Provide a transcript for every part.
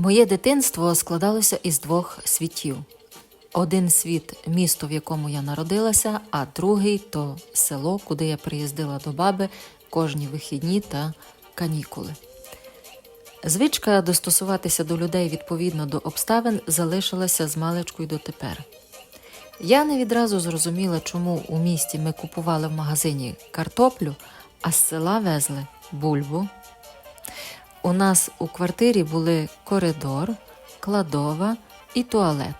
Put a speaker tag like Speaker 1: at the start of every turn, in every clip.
Speaker 1: Моє дитинство складалося із двох світів. Один світ місто, в якому я народилася, а другий то село, куди я приїздила до баби кожні вихідні та канікули. Звичка достосуватися до людей відповідно до обставин залишилася з маличкою дотепер. Я не відразу зрозуміла, чому у місті ми купували в магазині картоплю, а з села везли бульбу. У нас у квартирі були коридор, кладова і туалет,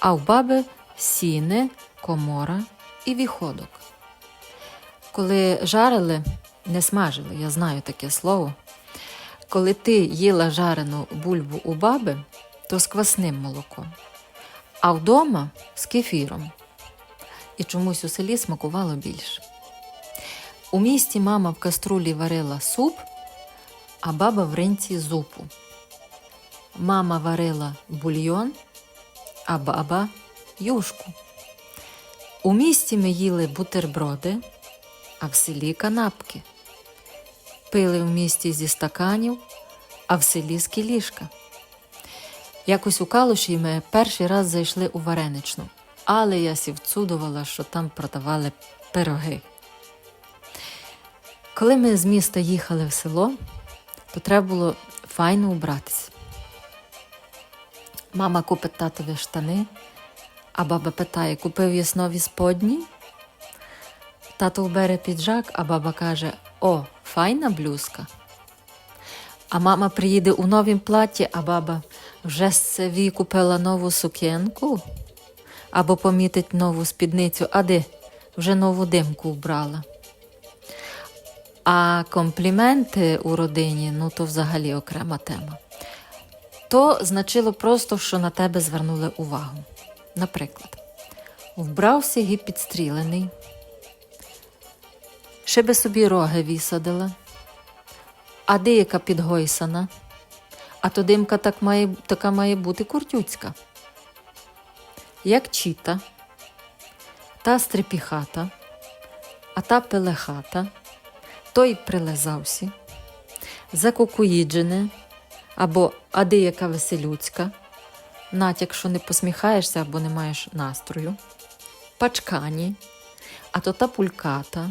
Speaker 1: а в баби сіни, комора і віходок. Коли жарили, не смажили, я знаю таке слово. Коли ти їла жарену бульбу у баби, то з квасним молоком, а вдома з кефіром. І чомусь у селі смакувало більше. У місті мама в каструлі варила суп, а баба в ринці зупу. Мама варила бульйон, а баба юшку. У місті ми їли бутерброди, а в селі канапки. Пили в місті зі стаканів, а в селі з кілішка. Якось у Калуші ми перший раз зайшли у вареничну, але я сівцудувала, що там продавали пироги. Коли ми з міста їхали в село, то треба було файно убратися. Мама купить татові штани, а баба питає, купив єс нові сподні? Тато бере піджак, а баба каже: О, файна блюзка. А мама приїде у новім платі, а баба вже собі купила нову сукенку або помітить нову спідницю, а де вже нову димку вбрала. А компліменти у родині ну то взагалі окрема тема. То значило просто, що на тебе звернули увагу. Наприклад, вбрався і підстрілений, ще би собі роги висадила, а деяка підгойсана, а то димка так має, така має бути куртюцька. Як чіта, та стрепіхата, а та пелехата, той прилезався, закукуїджене, або а деяка веселюцька, натяк, що не посміхаєшся або не маєш настрою, пачкані, а то та пульката,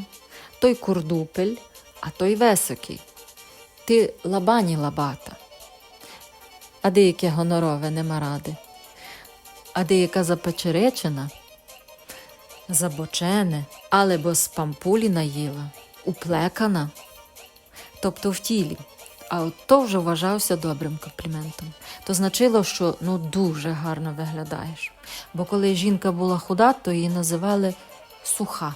Speaker 1: той курдупель, а той високий. Ти лабані лабата, а деяке гонорове нема ради, а деяка запечеречена, забочене, але бо з пампулі наїла, уплекана, тобто в тілі. А от то вже вважався добрим компліментом. То значило, що ну дуже гарно виглядаєш. Бо коли жінка була худа, то її називали суха.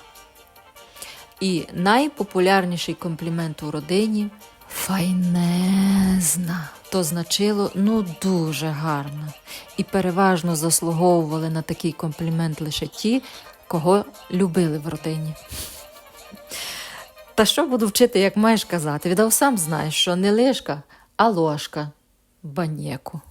Speaker 1: І найпопулярніший комплімент у родині файнезна. То значило ну дуже гарно. І переважно заслуговували на такий комплімент лише ті, кого любили в родині. Та що буду вчити, як маєш казати? Віддав сам знаєш, що не лишка, а ложка банєку.